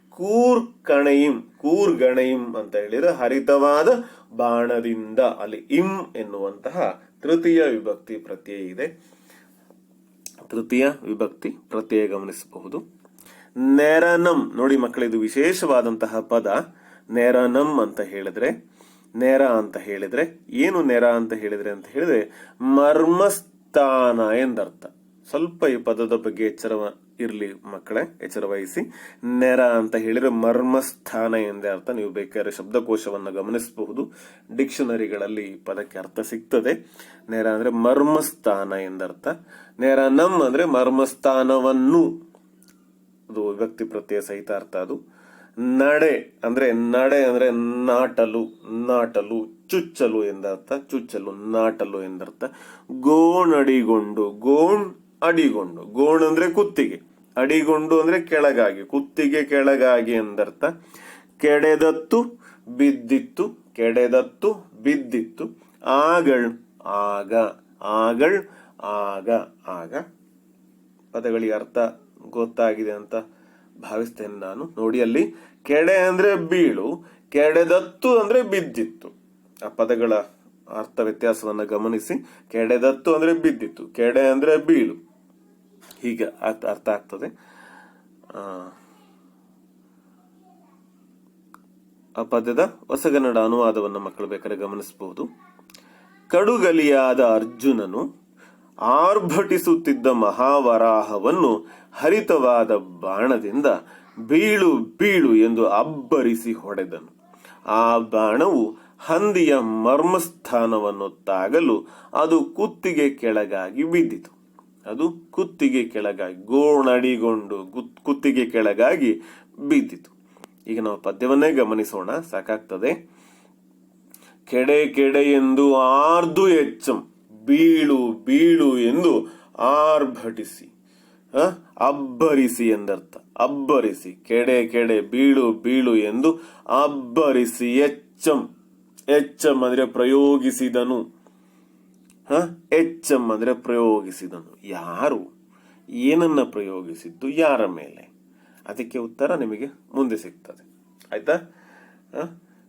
ಕೂರ್ ಕಣೆಯಿಂ, ಕೂರ್ ಗಣೆಯಿಂ ಅಂತ ಹೇಳಿದ್ರೆ ಹರಿತವಾದ ಬಾಣದಿಂದ. ಅಲ್ಲಿ ಇಂ ಎನ್ನುವಂತಹ ತೃತೀಯ ವಿಭಕ್ತಿ ಪ್ರತ್ಯಯ ಇದೆ. ತೃತೀಯ ವಿಭಕ್ತಿ ಪ್ರತ್ಯಯ ಗಮನಿಸಬಹುದು. ನೆರನಂ. ನೋಡಿ ಮಕ್ಕಳಿದು ವಿಶೇಷವಾದಂತಹ ಪದ. ನೆರನಂ ಅಂತ ಹೇಳಿದ್ರೆ ನೆರ ಅಂತ ಹೇಳಿದ್ರೆ, ಏನು ನೆರ ಅಂತ ಹೇಳಿದ್ರೆ ಅಂತ ಹೇಳಿದ್ರೆ, ಮರ್ಮಸ್ಥಾನ ಎಂದರ್ಥ. ಸ್ವಲ್ಪ ಈ ಪದದ ಬಗ್ಗೆ ಎಚ್ಚರ ಇರಲಿ ಮಕ್ಕಳೇ ಎಚ್ಚರ ವಹಿಸಿ ನೆರ ಅಂತ ಹೇಳಿದ್ರೆ ಮರ್ಮಸ್ಥಾನ ಎಂದೇ ಅರ್ಥ. ನೀವು ಬೇಕಾದ್ರೆ ಶಬ್ದಕೋಶವನ್ನು ಗಮನಿಸಬಹುದು. ಡಿಕ್ಷನರಿಗಳಲ್ಲಿ ಈ ಪದಕ್ಕೆ ಅರ್ಥ ಸಿಗ್ತದೆ. ನೆರ ಅಂದ್ರೆ ಮರ್ಮಸ್ಥಾನ ಎಂದರ್ಥ. ನೇರ ನಮ್ ಅಂದ್ರೆ ಮರ್ಮಸ್ಥಾನವನ್ನು. ಅದು ವ್ಯಕ್ತಿ ಪ್ರತ್ಯಯ ಸಹಿತ ಅರ್ಥ ಅದು. ನಡೆ ಅಂದ್ರೆ ನಡೆ ಅಂದ್ರೆ ನಾಟಲು ನಾಟಲು, ಚುಚ್ಚಲು ಎಂದರ್ಥ, ಚುಚ್ಚಲು, ನಾಟಲು ಎಂದರ್ಥ. ಗೋಣಡಿಗೊಂಡು ಗೋಣ್ ಅಡಿಗೊಂಡು. ಗೋಣ್ ಅಂದ್ರೆ ಕುತ್ತಿಗೆ, ಅಡಿಗೊಂಡು ಅಂದ್ರೆ ಕೆಳಗಾಗಿ, ಕುತ್ತಿಗೆ ಕೆಳಗಾಗಿ ಎಂದರ್ಥ. ಕೆಡೆದತ್ತು ಬಿದ್ದಿತ್ತು ಕೆಡೆದತ್ತು ಬಿದ್ದಿತ್ತು. ಆಗಳ್, ಆಗ ಆಗಳ್, ಆಗ ಆಗ. ಪದಗಳಿಗೆ ಅರ್ಥ ಗೊತ್ತಾಗಿದೆ ಅಂತ ಭಾವಿಸ್ತೇನೆ ನಾನು. ನೋಡಿ ಅಲ್ಲಿ ಕೆಡೆ ಅಂದ್ರೆ ಬೀಳು ಕೆಡೆದತ್ತು ಅಂದ್ರೆ ಬಿದ್ದಿತ್ತು. ಆ ಪದಗಳ ಅರ್ಥ ವ್ಯತ್ಯಾಸವನ್ನು ಗಮನಿಸಿ ಕೆಡೆದತ್ತು ಅಂದ್ರೆ ಬಿದ್ದಿತ್ತು ಕೆಡೆ ಅಂದ್ರೆ ಬೀಳು. ಹೀಗೆ ಅರ್ಥ ಅರ್ಥ ಆಗ್ತದೆ. ಆ, ಪದ್ಯದ ಹೊಸಗನ್ನಡ ಅನುವಾದವನ್ನು ಮಕ್ಕಳು ಬೇಕಾದ್ರೆ ಗಮನಿಸಬಹುದು ಕಡುಗಲಿಯಾದ ಅರ್ಜುನನು ಆರ್ಭಟಿಸುತ್ತಿದ್ದ ಮಹಾವರಾಹವನ್ನು ಹರಿತವಾದ ಬಾಣದಿಂದ ಬೀಳು ಬೀಳು ಎಂದು ಅಬ್ಬರಿಸಿ ಹೊಡೆದನು. ಆ ಬಾಣವು ಹಂದಿಯ ಮರ್ಮಸ್ಥಾನವನ್ನು ತಾಗಲು ಅದು ಕುತ್ತಿಗೆ ಕೆಳಗಾಗಿ ಬಿದ್ದಿತು. ಅದು ಕುತ್ತಿಗೆ ಕೆಳಗಾಗಿ, ಗೋಣಡಿಗೊಂಡು ಕುತ್ತಿಗೆ ಕೆಳಗಾಗಿ ಬಿದ್ದಿತು. ಈಗ ನಾವು ಪದ್ಯವನ್ನೇ ಗಮನಿಸೋಣ, ಸಾಕಾಗ್ತದೆ. ಕೆಡೆ ಕೆಡೆ ಎಂದು ಆರ್ದು ಎಚ್ಚಂ. ಬೀಳು ಬೀಳು ಎಂದು ಆರ್ಭಟಿಸಿ ಅಬ್ಬರಿಸಿ ಎಂದರ್ಥ. ಅಬ್ಬರಿಸಿ. ಕೆಡೆ ಕೆಡೆ, ಬೀಳು ಬೀಳು ಎಂದು ಅಬ್ಬರಿಸಿ. ಎಚ್ಚಂ. ಎಚ್ಚಂ ಅಂದ್ರೆ ಪ್ರಯೋಗಿಸಿದನು. ಹ? ಎಚ್ಚಂ ಅಂದ್ರೆ ಪ್ರಯೋಗಿಸಿದನು. ಯಾರು? ಏನನ್ನ ಪ್ರಯೋಗಿಸಿದ್ದು? ಯಾರ ಮೇಲೆ? ಅದಕ್ಕೆ ಉತ್ತರ ನಿಮಗೆ ಮುಂದೆ ಸಿಗ್ತದೆ. ಆಯ್ತಾ?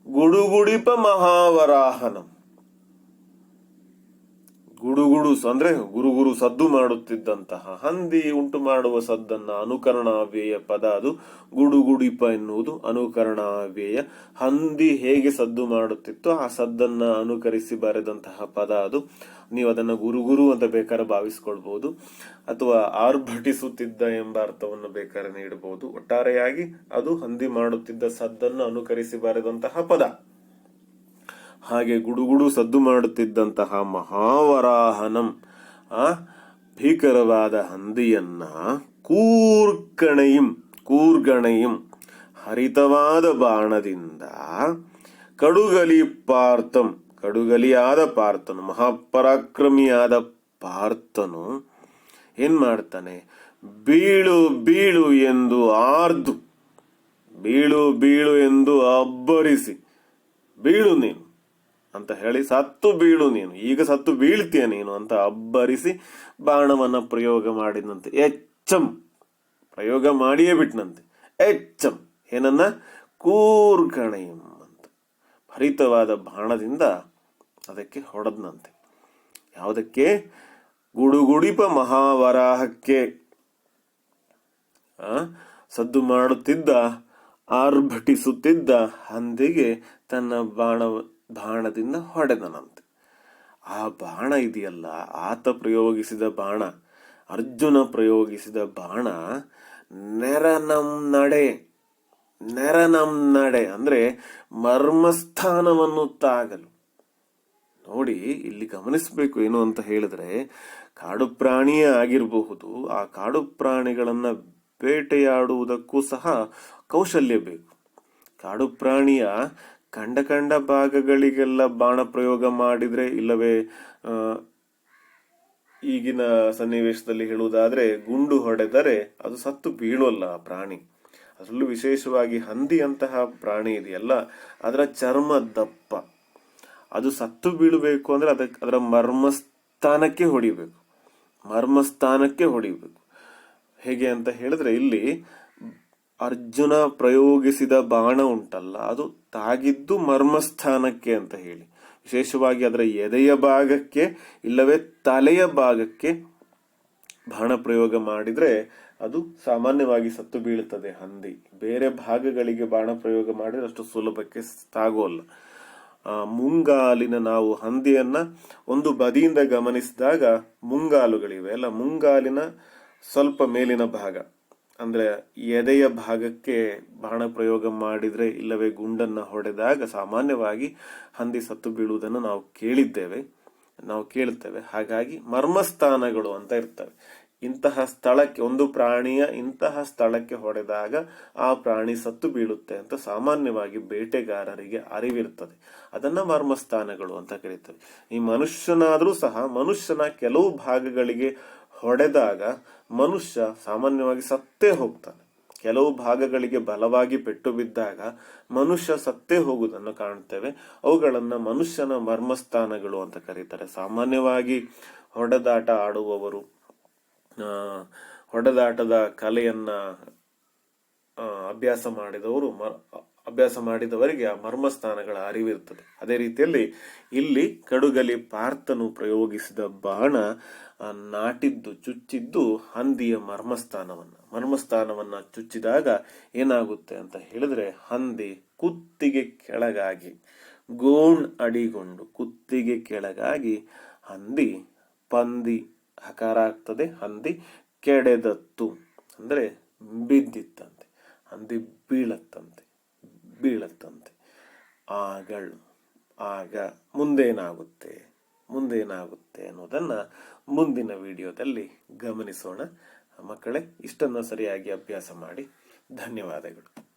ಗುಡುಗುಡಿಪ ಮಹಾವರಾಹನಂ. ಗುಡುಗುಡು ಅಂದ್ರೆ ಗುರುಗುರು ಸದ್ದು ಮಾಡುತ್ತಿದ್ದಂತಹ, ಹಂದಿ ಉಂಟು ಮಾಡುವ ಸದ್ದನ್ನ ಅನುಕರಣಾವ್ಯಯ ಪದ ಅದು. ಗುಡುಗುಡಿಪ ಎನ್ನುವುದು ಅನುಕರಣಾವ್ಯಯ. ಹಂದಿ ಹೇಗೆ ಸದ್ದು ಮಾಡುತ್ತಿತ್ತೋ ಆ ಸದ್ದನ್ನ ಅನುಕರಿಸಿ ಬರೆದಂತಹ ಪದ ಅದು. ನೀವು ಅದನ್ನ ಗುರುಗುರು ಅಂತ ಬೇಕಾದ್ರೆ ಭಾವಿಸ್ಕೊಳ್ಬಹುದು ಅಥವಾ ಆರ್ಭಟಿಸುತ್ತಿದ್ದ ಎಂಬ ಅರ್ಥವನ್ನು ಬೇಕಾದ್ರೆ ನೀಡಬಹುದು ಒಟ್ಟಾರೆಯಾಗಿ ಅದು ಹಂದಿ ಮಾಡುತ್ತಿದ್ದ ಸದ್ದನ್ನು ಅನುಕರಿಸಿ ಬರೆದಂತಹ ಪದ. ಹಾಗೆ ಗುಡುಗುಡು ಸದ್ದು ಮಾಡುತ್ತಿದ್ದಂತಹ ಮಹಾವರಾಹನಂ, ಆ, ಭೀಕರವಾದ ಹಂದಿಯನ್ನ ಕೂರ್ಕಣೆಯಂ, ಕೂರ್ಗಣೆಯಂ, ಹರಿತವಾದ ಬಾಣದಿಂದ ಕಡುಗಲಿ ಪಾರ್ಥಂ, ಕಡುಗಲಿಯಾದ ಪಾರ್ಥನು, ಮಹಾಪರಾಕ್ರಮಿಯಾದ ಪಾರ್ಥನು ಏನ್ ಮಾಡ್ತಾನೆ? ಬೀಳು ಬೀಳು ಎಂದು ಆರ್ದು, ಬೀಳು ಬೀಳು ಎಂದು ಅಬ್ಬರಿಸಿ, ಬೀಳು ನೀನು. ಅಂತ ಹೇಳಿ ಸತ್ತು ಬೀಳು ನೀನು. ಈಗ ಸತ್ತು ಬೀಳ್ತೀಯ ನೀನು ಅಂತ ಅಬ್ಬರಿಸಿ ಬಾಣವನ್ನ ಪ್ರಯೋಗ ಮಾಡಿದಂತೆ ಎಚ್ಚಂ. ಪ್ರಯೋಗ ಮಾಡಿಯೇ ಬಿಟ್ನಂತೆ. ಎಚ್ಚಂ. ಏನನ್ನ? ಕೂರ್ಗಣಯಂ ಅಂತ. ಭರಿತವಾದ ಬಾಣದಿಂದ ಅದಕ್ಕೆ ಹೊಡೆದ್ನಂತೆ. ಯಾವುದಕ್ಕೆ? ಗುಡುಗುಡಿಪ ಮಹಾವರಾಹಕ್ಕೆ. ಆ, ಸದ್ದು ಮಾಡುತ್ತಿದ್ದ ಆರ್ಭಟಿಸುತ್ತಿದ್ದ ಹಂದಿಗೆ ತನ್ನ ಬಾಣ ಬಾಣದಿಂದ ಹೊಡೆದನಂತೆ ಆ ಬಾಣ ಇದೆಯಲ್ಲ, ಆತ ಪ್ರಯೋಗಿಸಿದ ಬಾಣ, ಅರ್ಜುನ ಪ್ರಯೋಗಿಸಿದ ಬಾಣ, ನೆರನಂ ನಡೆ ನೆರನಂ ನಡೆ, ಅಂದ್ರೆ ಮರ್ಮಸ್ಥಾನವನ್ನು ತಾಗಲು. ನೋಡಿ, ಇಲ್ಲಿ ಗಮನಿಸಬೇಕು ಏನು ಅಂತ ಹೇಳಿದ್ರೆ, ಕಾಡು ಪ್ರಾಣಿಯೇ ಆಗಿರಬಹುದು, ಆ ಕಾಡು ಪ್ರಾಣಿಗಳನ್ನು ಬೇಟೆಯಾಡುವುದಕ್ಕೂ ಸಹ ಕೌಶಲ್ಯ ಬೇಕು. ಕಾಡು ಪ್ರಾಣಿಯ ಕಂಡ ಕಂಡ ಭಾಗಗಳಿಗೆಲ್ಲ ಬಾಣ ಪ್ರಯೋಗ ಮಾಡಿದ್ರೆ ಇಲ್ಲವೇ? ಈಗಿನ ಸನ್ನಿವೇಶದಲ್ಲಿ ಹೇಳುವುದಾದ್ರೆ, ಗುಂಡು ಹೊಡೆದರೆ ಅದು ಸತ್ತು ಬೀಳೋಲ್ಲ ಆ ಪ್ರಾಣಿ. ಅದರಲ್ಲೂ ವಿಶೇಷವಾಗಿ ಹಂದಿಯಂತಹ ಪ್ರಾಣಿ ಇದೆಯಲ್ಲ, ಅದರ ಚರ್ಮ ದಪ್ಪ. ಅದು ಸತ್ತು ಬೀಳಬೇಕು ಅಂದ್ರೆ ಅದಕ್ಕೆ ಅದರ ಮರ್ಮಸ್ಥಾನಕ್ಕೆ ಹೊಡಿಬೇಕು. ಮರ್ಮಸ್ಥಾನಕ್ಕೆ ಹೊಡಿಬೇಕು. ಹೇಗೆ ಅಂತ ಹೇಳಿದ್ರೆ ಇಲ್ಲಿ ಅರ್ಜುನ ಪ್ರಯೋಗಿಸಿದ ಬಾಣ ಉಂಟಲ್ಲ, ಅದು ತಾಗಿದ್ದು ಮರ್ಮಸ್ಥಾನಕ್ಕೆ ಅಂತ ಹೇಳಿ. ವಿಶೇಷವಾಗಿ ಅದರ ಎದೆಯ ಭಾಗಕ್ಕೆ, ಇಲ್ಲವೇ ತಲೆಯ ಭಾಗಕ್ಕೆ ಬಾಣ ಪ್ರಯೋಗ ಮಾಡಿದರೆ ಅದು ಸಾಮಾನ್ಯವಾಗಿ ಸತ್ತು ಬೀಳುತ್ತದೆ ಹಂದಿ. ಬೇರೆ ಭಾಗಗಳಿಗೆ ಬಾಣ ಪ್ರಯೋಗ ಮಾಡಿದ್ರೆ ಅಷ್ಟು ಸುಲಭಕ್ಕೆ ತಾಗೋಲ್ಲ. ಮುಂಗಾಲಿನ ನಾವು ಹಂದಿಯನ್ನ ಒಂದು ಬದಿಯಿಂದ ಗಮನಿಸಿದಾಗ ಮುಂಗಾಲುಗಳಿವೆ ಅಲ್ಲ, ಮುಂಗಾಲಿನ ಸ್ವಲ್ಪ ಮೇಲಿನ ಭಾಗ. ಅಂದ್ರೆ ಎದೆಯ ಭಾಗಕ್ಕೆ ಬಾಣ ಪ್ರಯೋಗ ಮಾಡಿದರೆ ಇಲ್ಲವೇ ಗುಂಡನ್ನು ಹೊಡೆದಾಗ ಸಾಮಾನ್ಯವಾಗಿ ಹಂದಿ ಸತ್ತು ಬೀಳುವುದನ್ನು ನಾವು ಕೇಳಿದ್ದೇವೆ, ನಾವು ಕೇಳುತ್ತೇವೆ. ಹಾಗಾಗಿ ಮರ್ಮಸ್ಥಾನಗಳು ಅಂತ ಇರ್ತವೆ. ಇಂತಹ ಸ್ಥಳಕ್ಕೆ, ಒಂದು ಪ್ರಾಣಿಯ ಇಂತಹ ಸ್ಥಳಕ್ಕೆ ಹೊಡೆದಾಗ ಆ ಪ್ರಾಣಿ ಸತ್ತು ಬೀಳುತ್ತೆ ಅಂತ ಸಾಮಾನ್ಯವಾಗಿ ಬೇಟೆಗಾರರಿಗೆ ಅರಿವಿರುತ್ತದೆ ಅದನ್ನ ಮರ್ಮಸ್ಥಾನಗಳು ಅಂತ ಕರೀತವೆ. ಈ ಮನುಷ್ಯನಾದರೂ ಸಹ, ಮನುಷ್ಯನ ಕೆಲವು ಭಾಗಗಳಿಗೆ ಹೊಡೆದಾಗ ಮನುಷ್ಯ ಸಾಮಾನ್ಯವಾಗಿ ಸತ್ತೇ ಹೋಗ್ತಾನೆ. ಕೆಲವು ಭಾಗಗಳಿಗೆ ಬಲವಾಗಿ ಪೆಟ್ಟು ಬಿದ್ದಾಗ ಮನುಷ್ಯ ಸತ್ತೇ ಹೋಗುವುದನ್ನು ಕಾಣುತ್ತೇವೆ. ಅವುಗಳನ್ನು ಮನುಷ್ಯನ ಮರ್ಮಸ್ಥಾನಗಳು ಅಂತ ಕರೀತಾರೆ. ಸಾಮಾನ್ಯವಾಗಿ ಹೊಡೆದಾಟ ಆಡುವವರು ಹೊಡೆದಾಟದ ಕಲೆಯನ್ನ ಅಭ್ಯಾಸ ಮಾಡಿದವರು ಅಭ್ಯಾಸ ಮಾಡಿದವರಿಗೆ ಆ ಮರ್ಮಸ್ಥಾನಗಳ ಅರಿವಿರ್ತದೆ ಅದೇ ರೀತಿಯಲ್ಲಿ ಇಲ್ಲಿ ಕಡುಗಲಿ ಪಾರ್ಥನು ಪ್ರಯೋಗಿಸಿದ ಬಾಣ ನಾಟಿದ್ದು, ಚುಚ್ಚಿದ್ದು ಹಂದಿಯ ಮರ್ಮಸ್ಥಾನವನ್ನ. ಮರ್ಮಸ್ಥಾನವನ್ನ ಚುಚ್ಚಿದಾಗ ಏನಾಗುತ್ತೆ ಅಂತ ಹೇಳಿದ್ರೆ ಹಂದಿ ಕುತ್ತಿಗೆ ಕೆಳಗಾಗಿ, ಗೋಣ್ ಅಡಿಗೊಂಡು ಕುತ್ತಿಗೆ ಕೆಳಗಾಗಿ ಹಂದಿ ಪಂದಿ ಹಕಾರ ಆಗ್ತದೆ, ಹಂದಿ ಕೆಡೆದತ್ತು. ಅಂದ್ರೆ ಬಿದ್ದಿತ್ತಂತೆ, ಹಂದಿ ಬೀಳತ್ತಂತೆ. ಬೀಳತ್ತಂತೆ. ಆಗಳು ಆಗ ಮುಂದೇನಾಗುತ್ತೆ ಮುಂದೇನಾಗುತ್ತೆ ಅನ್ನೋದನ್ನು ಮುಂದಿನ ವಿಡಿಯೋದಲ್ಲಿ ಗಮನಿಸೋಣ. ಮಕ್ಕಳೇ, ಇಷ್ಟನ್ನು ಸರಿಯಾಗಿ ಅಭ್ಯಾಸ ಮಾಡಿ. ಧನ್ಯವಾದಗಳು.